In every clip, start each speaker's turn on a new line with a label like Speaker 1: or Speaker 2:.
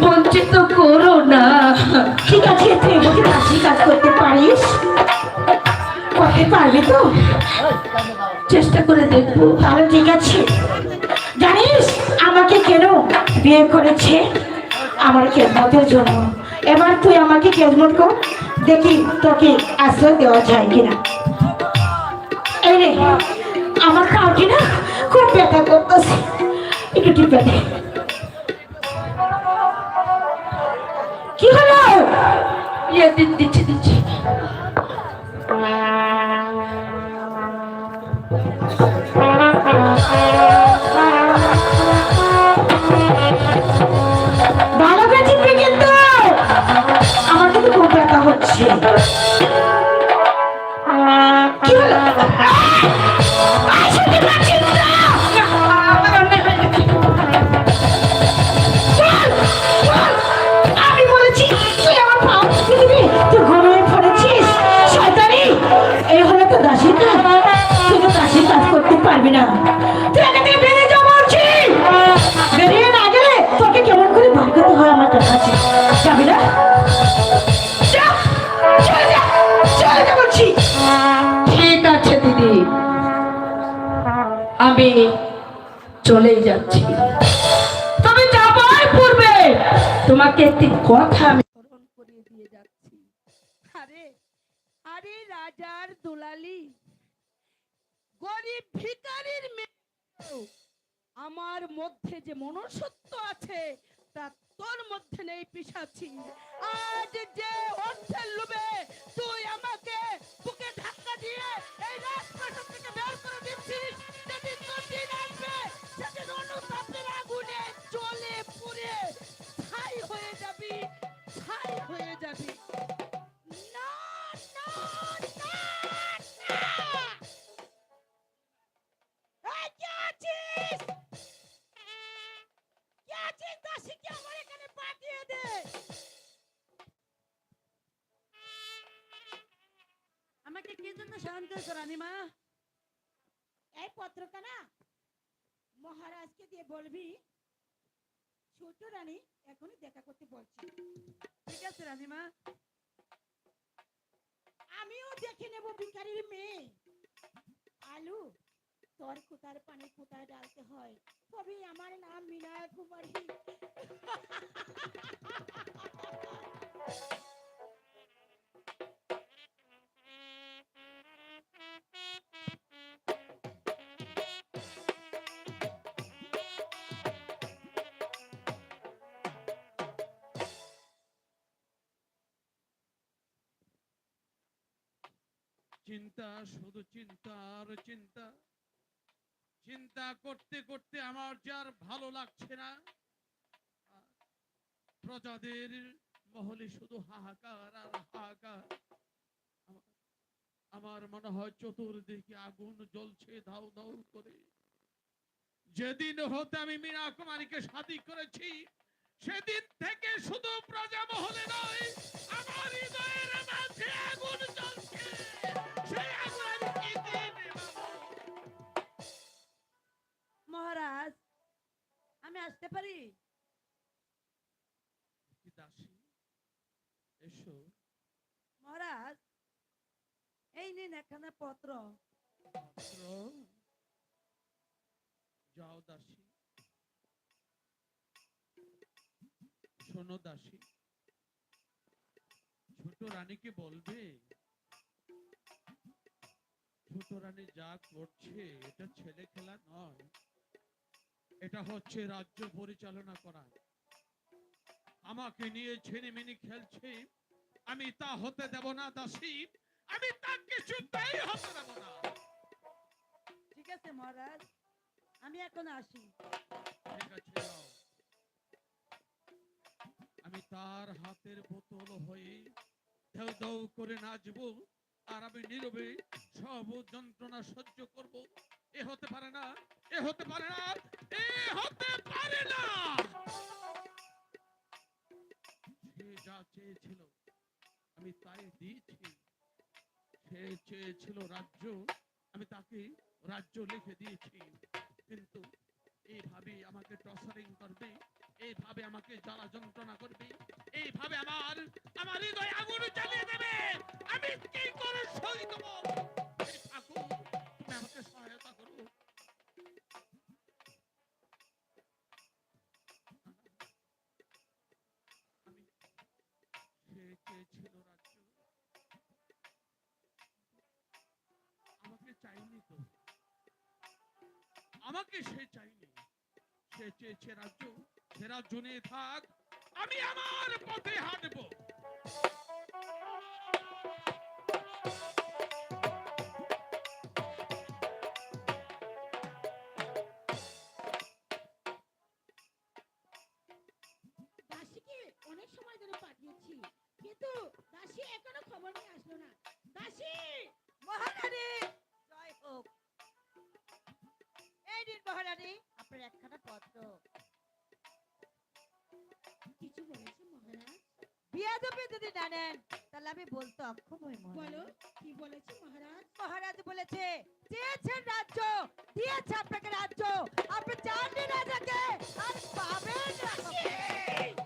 Speaker 1: বঞ্চিত করো না।
Speaker 2: ঠিক আছে, তুই কাজ করতে পারিস? করতে পারবি তো?
Speaker 1: চেষ্টা করে দেখব।
Speaker 2: তাহলে ঠিক আছে। জানিস, আমাকে কেন বিয়ে করেছে? আমার খেদমতের জন্য। এবার তুই আমাকে খেদমত কর। দেখি তোকে আশ্রয় দেওয়া যায় কিনা। এই রে, আমার পাউটি না খুব ব্যথা করতেছে। একটু টিপে দে।
Speaker 1: দিচ্ছি
Speaker 2: আমি
Speaker 1: চলেই যাচ্ছি। তবে যাবার পূর্বে তোমাকে একটি কথা আমি স্মরণ করে দিয়ে যাচ্ছি। আরে আরে রাজার দুলালি, গরিব ভিখারির মেয়ে। আমার মধ্যে যে মনুষ্যত্ব আছে, তা তোর মধ্যে নেই পিসাছি আজ যে অর্থের লোভে তুই আমাকে বুকে ধাক্কা দিয়ে এই থেকে বের করে দিচ্ছিস তোর দিন আসবে, সেদিন অনুতাপের আগুনে জ্বলে পুড়ে ছাই হয়ে যাবি, ছাই হয়ে যাবি। না রানীমা
Speaker 2: এই পত্রটা না মহারাজকে দিয়ে বলবি ছোট রানী এখনই দেখা করতে বলছি
Speaker 1: ঠিক আছে রানীমা
Speaker 2: আমিও দেখে নেব ভিখারির মেয়ে আলু তোর কোথার পানি কোথায় ডালতে হয় তবে আমার নাম মিনায় কুমারী
Speaker 3: চিন্তা, শুধু চিন্তা আর চিন্তা। চিন্তা করতে করতে আমার যে আর ভালো লাগছে না। প্রজাদের মহলে শুধু হাহাকার আর হাহাকার। আমার- আমার মনে হয় চতুর্দিকে আগুন জ্বলছে ধাউ ধাউ করে। যেদিন হতে আমি মীরা কুমারীকে শাদি করেছি, সেদিন থেকে শুধু প্রজা মহলে নয়, আমার হৃদয়ের মাঝে আগুন জ্বলছে।
Speaker 1: মহারাজ আমি আসতে পারি?
Speaker 3: দাসী এসো।
Speaker 1: মহারাজ এই নিন একখানা পত্র।
Speaker 3: পত্র? যাও দাসী। শোনো দাসী ছোট রানীকে বলবে ছোট যা করছে এটা ছেলে খেলা নয়। এটা হচ্ছে রাজ্য পরিচালনা করা। আমাকে নিয়ে ছেলেমেনি খেলছে। আমি তা হতে দেব না দাসী। আমি তা কিছুতেই হতে দেব না।
Speaker 1: ঠিক আছে মহারাজ। আমি এখন আসি।
Speaker 3: ঠিক আছে আমি তার হাতের বোতল হয়ে ঢেউ করে নাচবো। আর আমি নীরবে সব যন্ত্রণা সহ্য করব। এ হতে পারে না, এ হতে পারে না, এ হতে পারে না। সে যা চেয়েছিল, আমি তাই দিয়েছি। সে চেয়েছিল রাজ্য, আমি তাকে রাজ্য লিখে দিয়েছি। কিন্তু এইভাবে আমাকে টর্চারিং করবে। এইভাবে আমাকে জ্বালা যন্ত্রণা করবে, এইভাবে আমার আমার হৃদয় আগুন জ্বালিয়ে দেবে। আমি কি করে সই দেব আমাকে সে চাইনি। সে চেয়েছে রাজ্য। সে জুনে থাক আমি আমার পথে হাঁটবো।
Speaker 1: বিয়াদবে যদি না নেন। তাহলে আমি বলতে অক্ষম হই
Speaker 2: বলো কি বলেছে মহারাজ?
Speaker 1: মহারাজ বলেছে রাজ্য দিয়েছে আপনাকে রাজ্য। আপনি চাননি রাজাকে আর পাবেন রাজাকে।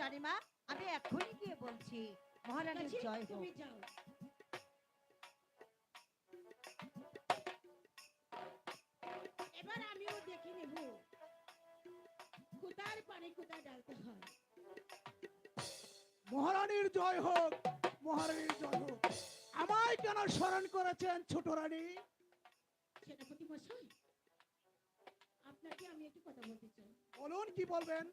Speaker 1: শালিমা আমি এখনই গিয়ে বলছি মহারানীর জয় হোক।
Speaker 2: এবার আমিও দেখে নেব কোথার পানি কোথায় ডালতে হয়।
Speaker 4: মহারানীর জয় হোক মহারানীর জয় হোক। আমায় কেন স্মরণ করেছেন ছোট রানী?
Speaker 2: সেনাপতি মশাই আপনাকে আমি একটু কথা বলতে চাই।
Speaker 4: বলুন কি বলবেন?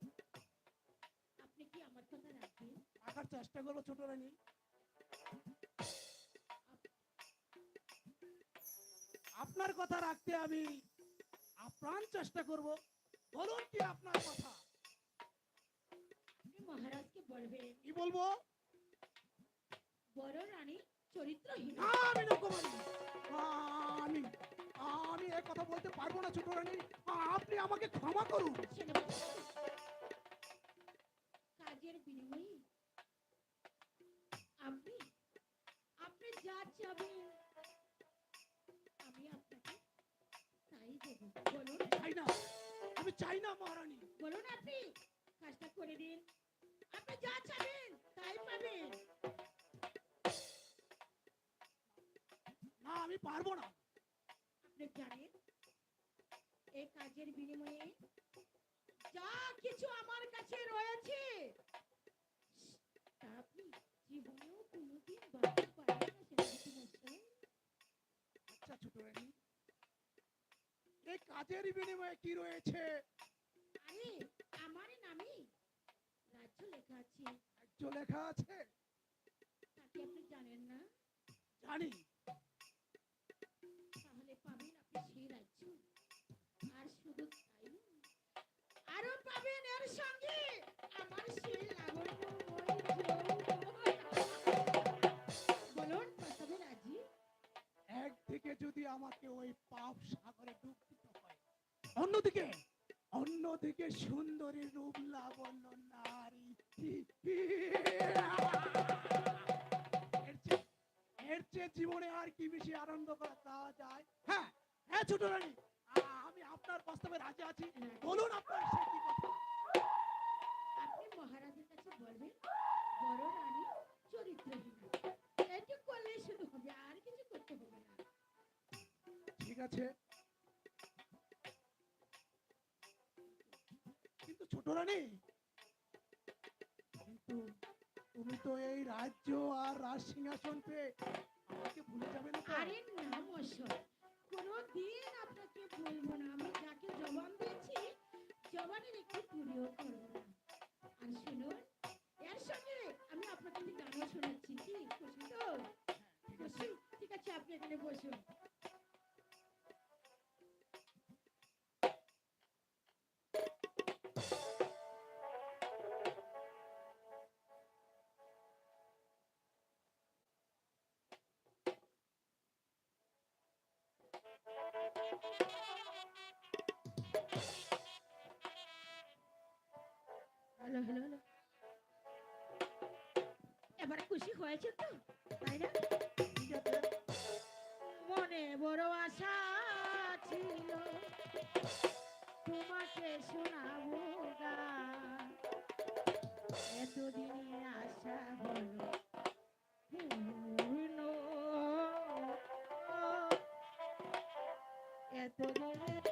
Speaker 2: কি আমার কথা রাখবেন?
Speaker 4: রাখার চেষ্টা ছোট রানী। আপনার কথা রাখতে আমি আপ্রাণ চেষ্টা করব। বলুন কি আপনার কথা?
Speaker 2: মহারাজকে
Speaker 4: কি বলব?
Speaker 2: বড় রানী চরিত্রহীন।
Speaker 4: আমি নকুমারী আমি আমি এ কথা বলতে পারব না ছোট রানী। আপনি আমাকে ক্ষমা করুন।
Speaker 2: সেনাপতি বিনিময়ে? আপনি আপনি যা চাবেন আমি আপনাকে তাই দেব। বলুন।
Speaker 4: চাই না। আমি চাই না মহারানী।
Speaker 2: বলুন আপনি। কাজটা করে দিন। আপনি যা চাবেন তাই পাবেন।
Speaker 4: না আমি পারব না।
Speaker 2: আপনি জানেন এই কাজের বিনিময়ে যা কিছু আমার কাছে রয়েছে
Speaker 4: আচ্ছা ছোট এই কাজের বিনিময়ে কি রয়েছে?
Speaker 2: আরে আমার নামে রাজ্য লেখা আছে।
Speaker 4: রাজ্য লেখা আছে?
Speaker 2: তাকে আপনি জানেন না?
Speaker 4: জানি।
Speaker 2: তাহলে পাবেন আপনি সেই রাজ্য। আর শুধু তাই আরও পাবেন এর সঙ্গে আমার সেই লাবণ্যময়
Speaker 4: একদিকে যদি আমাকে ওই পাপ সাগরে ডুব দিতে হয়, অন্যদিকে অন্যদিকে সুন্দরী রূপ লাবণ্য নারী এর চেয়ে- জীবনে আর কি বেশি আনন্দ করা যায়? হ্যাঁ হ্যাঁ ছোট রানী, আমি আপনার প্রস্তাবে রাজি আছি। বলুন আপনার সে কি কথা।
Speaker 2: মহারাজের কাছে বলবেন?
Speaker 4: ঠিক আছে। কিন্তু ছোট রানী কিন্তু তুমি তো এই রাজ্য আর রাজ সিংহাসন পেয়ে আমাকে ভুলে যাবে না
Speaker 2: আরে আপনাকে না। আমি যাকে জবান দিয়েছি জবানের একটু পুরিও করব আর শুনুন এর সঙ্গে আমি আপনাকে গানও শোনাচ্ছি। কি? খুশি তো। হ্যাঁ, ঠিক আছে আপনি এখানে বসুন। হ্যালো হ্যালো হ্যালো এবারে খুশি হয়েছে তো? তাই না? মনে বড় আশা ছিল। তোমাকে শোনাবো গান এতদিনে আশা হলো। এতদিনে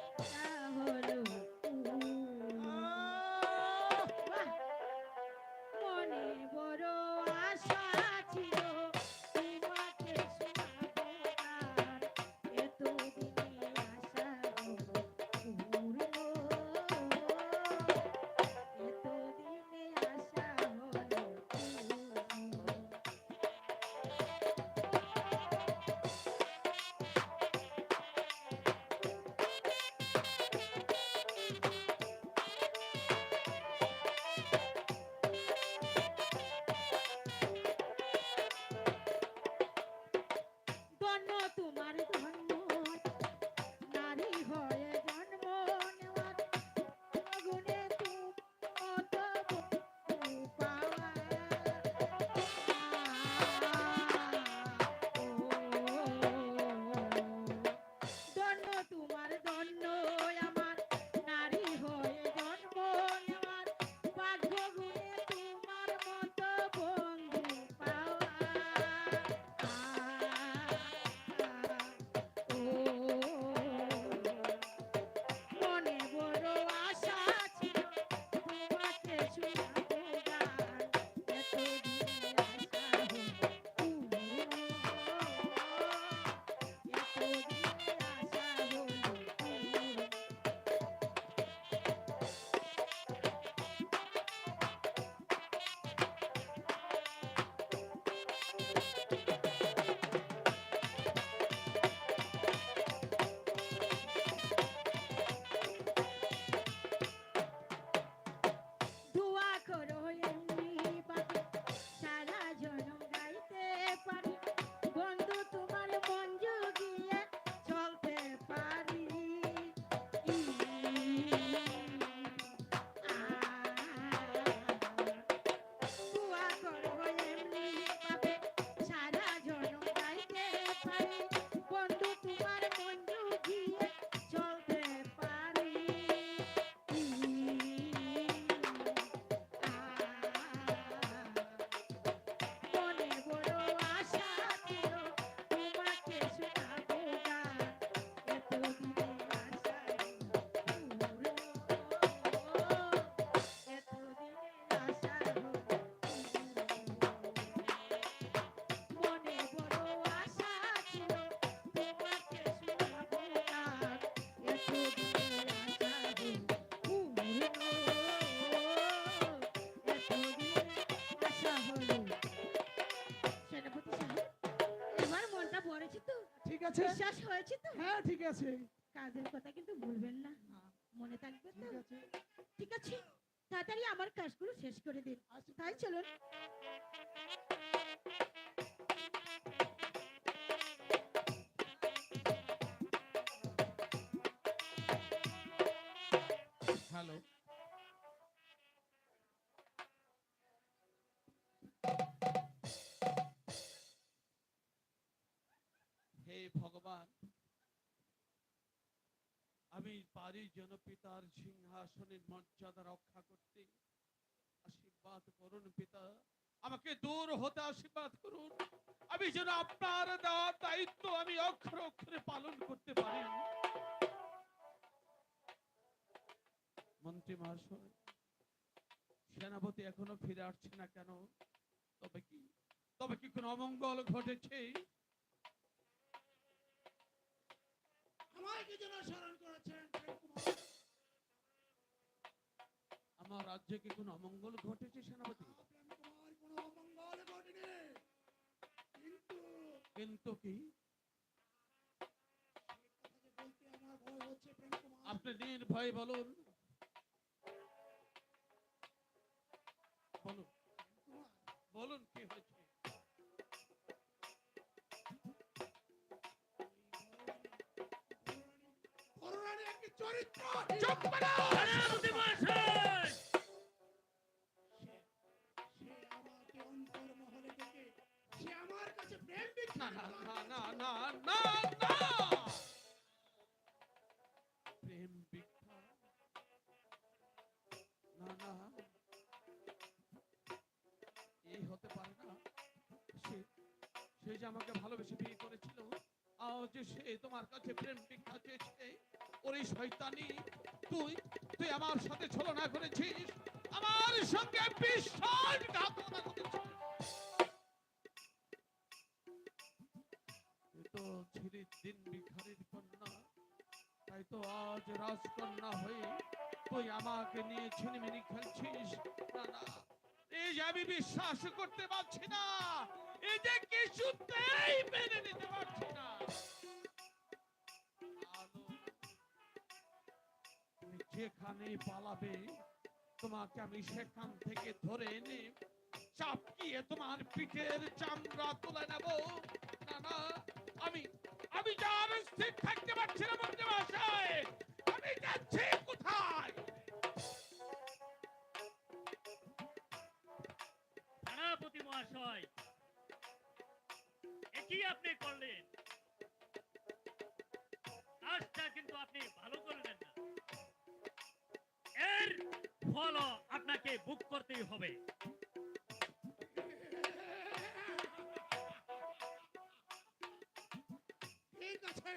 Speaker 2: পড়েছে তো?
Speaker 4: ঠিক আছে।
Speaker 2: বিশ্বাস হয়েছে তো?
Speaker 4: হ্যাঁ ঠিক আছে।
Speaker 2: কাজের কথা কিন্তু ভুলবেন না। মনে থাকবে তো?
Speaker 4: ঠিক আছে।
Speaker 2: ঠিক আছে। তাড়াতাড়ি আমার কাজগুলো শেষ করে দিন।
Speaker 4: আচ্ছা,
Speaker 2: তাই চলুন।
Speaker 3: ভগবান আমি পারি যেন পিতার সিংহাসনের মর্যাদা রক্ষা করতে। আশীর্বাদ করুন পিতা। আমাকে দূর হতে আশীর্বাদ করুন। আমি যেন আপনার দেওয়া দায়িত্ব আমি অক্ষরে অক্ষরে পালন করতে পারি। মন্ত্রী মহাশয়, সেনাপতি এখনও ফিরে আসছে না কেন? তবে কি তবে কি কোনো অমঙ্গল ঘটেছে?
Speaker 4: স্মরণ করেছেন।
Speaker 3: আমার রাজ্যে কি কোনো অমঙ্গল ঘটেছে সেনাপতি?
Speaker 4: প্রেমকুমার কোনো অমঙ্গল ঘটেনি। কিন্তু
Speaker 3: কি?
Speaker 4: ভয়
Speaker 3: আপনি নির্ভয় বলুন। বলুন। বলুন কি হয়েছে?
Speaker 4: চরিত্র
Speaker 3: চুপ করো!
Speaker 4: সে আমার কাছে প্রেম
Speaker 3: না না না না না না না! প্রেম ভিক্ষা না না। এই হতে পারে না। সে সে যে আমাকে ভালোবেসে বিয়ে করেছিল আজ সে তোমার কাছে প্রেম ভিক্ষা চেয়েছে ওরে শয়তানি। তুই তুই আমার সাথে ছলনা করেছিস। আমার সঙ্গে বিশ্বাসঘাতকতা করেছিস। আজ রাজকন্যা হয়ে তুই আমাকে নিয়ে খেলছিস। এই যে আমি বিশ্বাস করতে পারছি না এই যে কিছুতেই মেনে নিতে পারছি যেখানে পালাবে, তোমাকে আমি সেখান থেকে ধরে এনে চাপকিয়ে তোমার পিঠের চামড়া তুলে নেব। না না, আমি আমি যার স্থির থাকতে পারছি না আমি যাচ্ছি কোথায়?
Speaker 5: সেনাপতি মহাশয় আপনি করলেন? কিন্তু আপনি ভালো ফল আপনাকে বুক করতেই হবে
Speaker 4: ঠিক আছে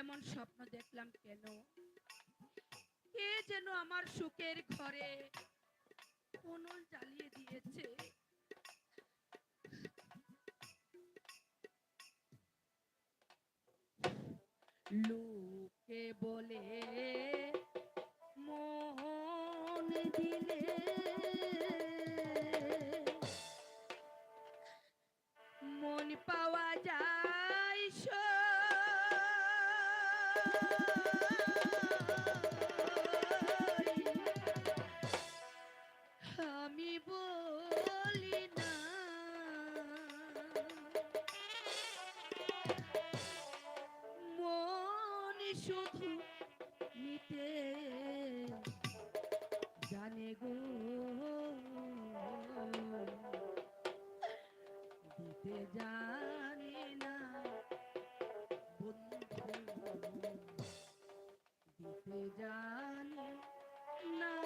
Speaker 1: এমন স্বপ্ন দেখলাম কেন? কে যেন আমার সুখের ঘরে কোনল জ্বালিয়ে দিয়েছে? লোকে বলে, মন দিলে। মন পাওয়া যায় জানে না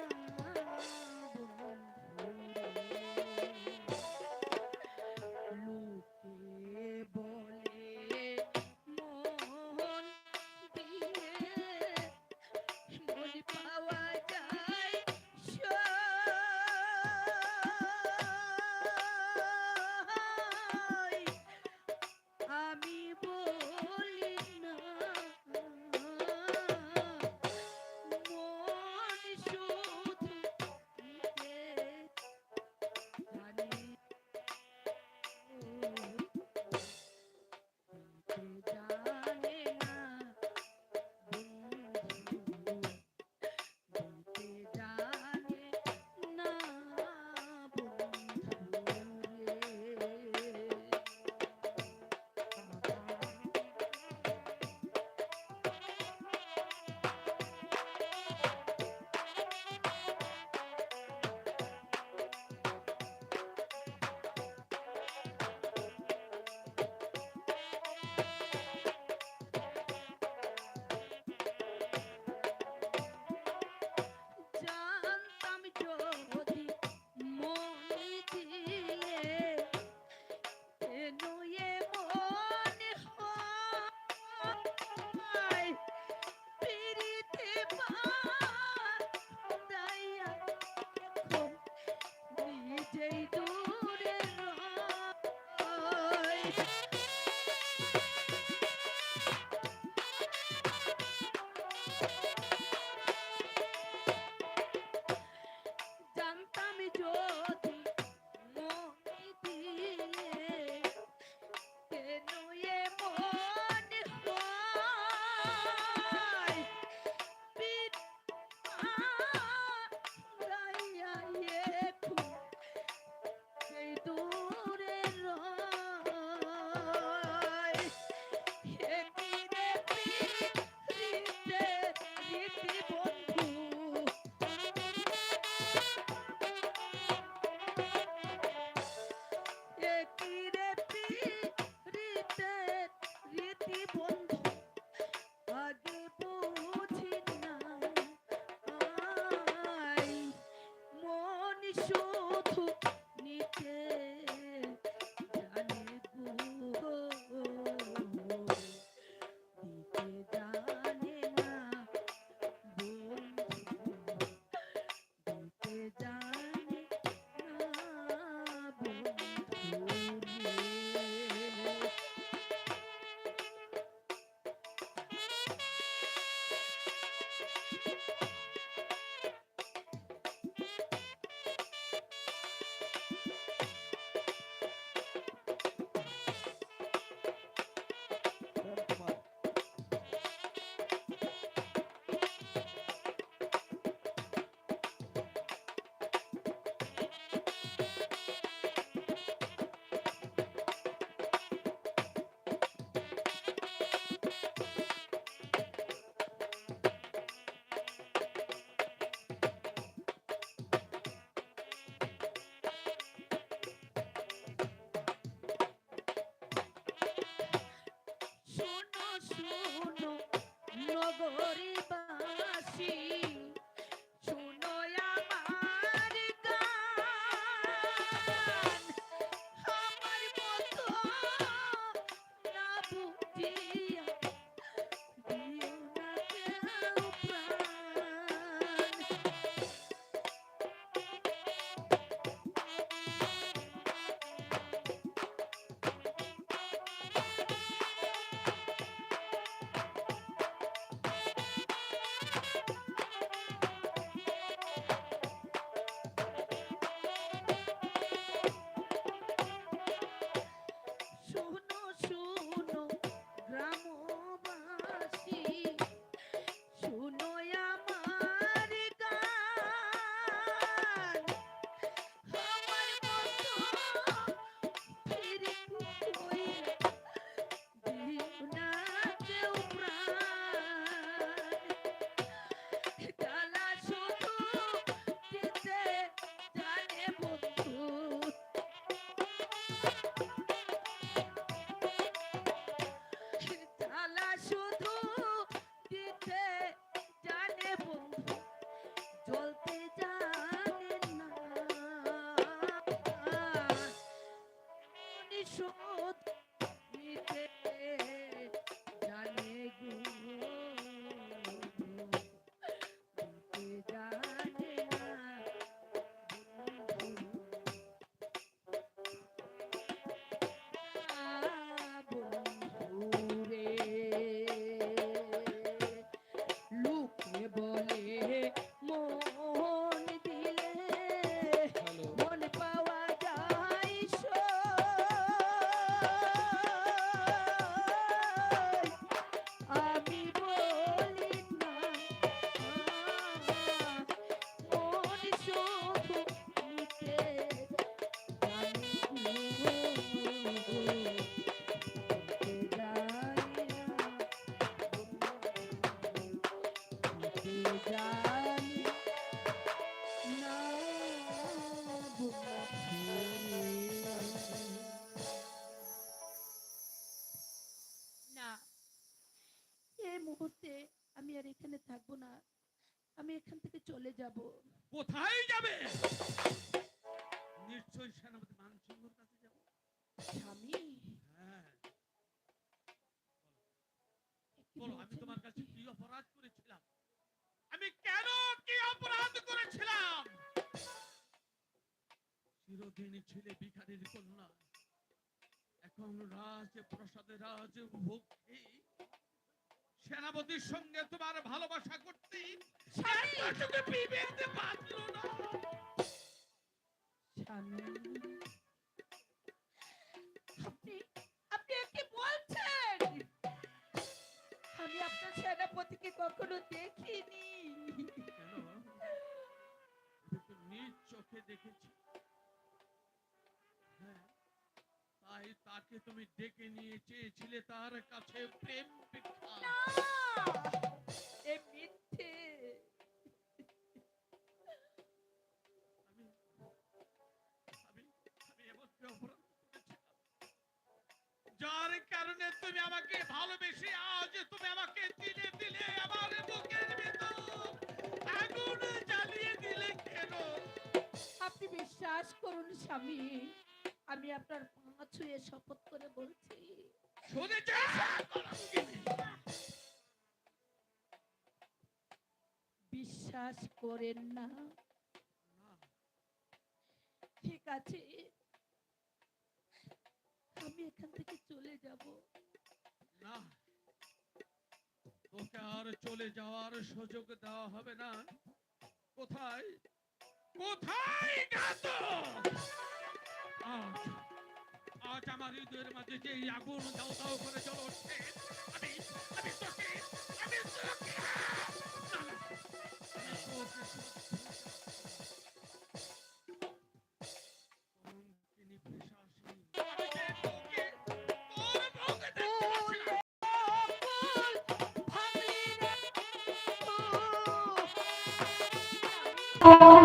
Speaker 1: Come on. gori তোমরা যাব।
Speaker 3: কোথায় যাবে? নিশ্চয়ই সেনাপতি মানসিংহর কাছে যাব।
Speaker 1: স্বামী?
Speaker 3: হ্যাঁ। বলো আমি তোমার কাছে
Speaker 1: কি? অপরাধ করেছিলাম?
Speaker 3: আমি কেন কি অপরাধ করেছিলাম? চিরদিন ছেলে ভিখারির কন্যা। এখন রাজ প্রসাদে রাজ ভক্তি সেনাপতির সঙ্গে তোমার ভালোবাসা করতে এতটুকু বিবেক বাঁচলো না
Speaker 1: স্বামী আপনি আপনি কি বলছেন? আমি আপনার সেনাপতিকে কখনো দেখিনি।
Speaker 3: নিজ চোখে দেখেছি তাই তাকে তুমি ডেকে নিয়ে চেয়েছিলে তার কাছে প্রেম ভিক্ষা।
Speaker 1: স্বামী আমি আপনার পা ছুঁয়ে শপথ করে বলছি। বিশ্বাস করেন না। ঠিক আছে আমি এখান থেকে চলে যাব।
Speaker 3: না তোকে আর চলে যাওয়ার সুযোগ দেওয়া হবে না। কোথায়? কোথায় গাত আজ আমার হৃদয়ের মাঝে যে আগুন দাও দাও করে উঠছে আমি আমি তোকে আমি তোকে। না,